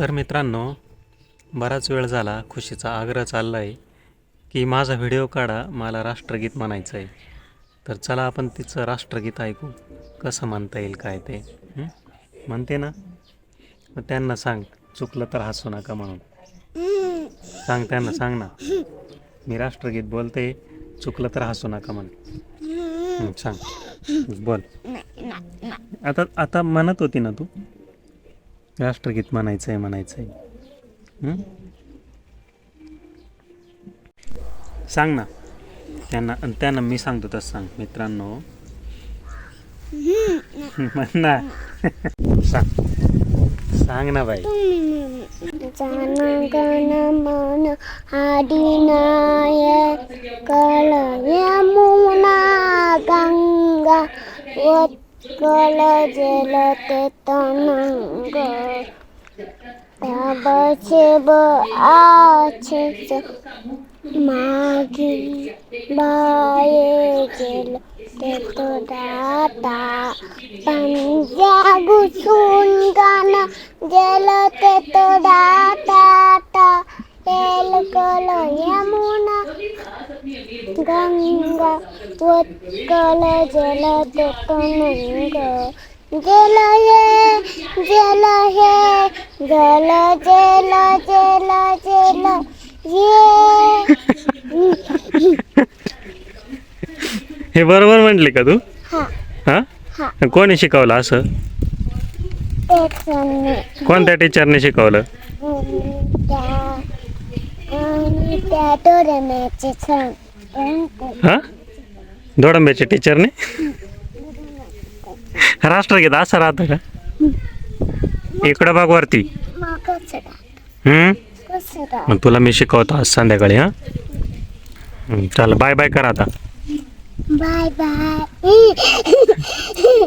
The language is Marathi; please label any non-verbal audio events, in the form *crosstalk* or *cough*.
तर मित्रांनो बराच वेळ झाला खुशीचा आग्रह चालला आहे की माझा व्हिडिओ काढा मला राष्ट्रगीत म्हणायचं आहे तर चला आपण तिचं राष्ट्रगीत ऐकू. कसं म्हणता येईल काय ते? म्हणते ना? मग त्यांना सांग चुकलं तर हसू नका म्हणून. सांग त्यांना सांग ना. मी राष्ट्रगीत बोलते चुकलं तर हसू नका म्हण सांग. बोल. आता आता म्हणत होती ना तू? राष्ट्रगीत म्हणायचं आहे म्हणायचं आहे हं? सांग ना त्यांना आणि त्यांना मी सांगतो तसं सांग मित्रांनो *laughs* म्हण ना सांग सांग ना बाई जनगण मन आदिनाय कल यमुना गंगा জলতে তনঙ্গ। তব শিব আছে মাগি বায়ে জলতে তো দাতা পঞ্জা গুসুন গানা জলতে তো দাতা এল কল যমুনা गंगा उत्कल जल ते तो नंग जल हे जल हे जल जल जल जल ये। हे बरोबर म्हटले का तू? हा. हा? कोणी शिकवलं असं? कोणत्या टीचरने शिकवलं? हा? दोडंब्याच्या टीचरने राष्ट्रगीत असं राहतं का? इकडं बघ वरती. मग तुला मी शिकवतो आज संध्याकाळी हं, चल बाय बाय कर आता. Bye bye *laughs*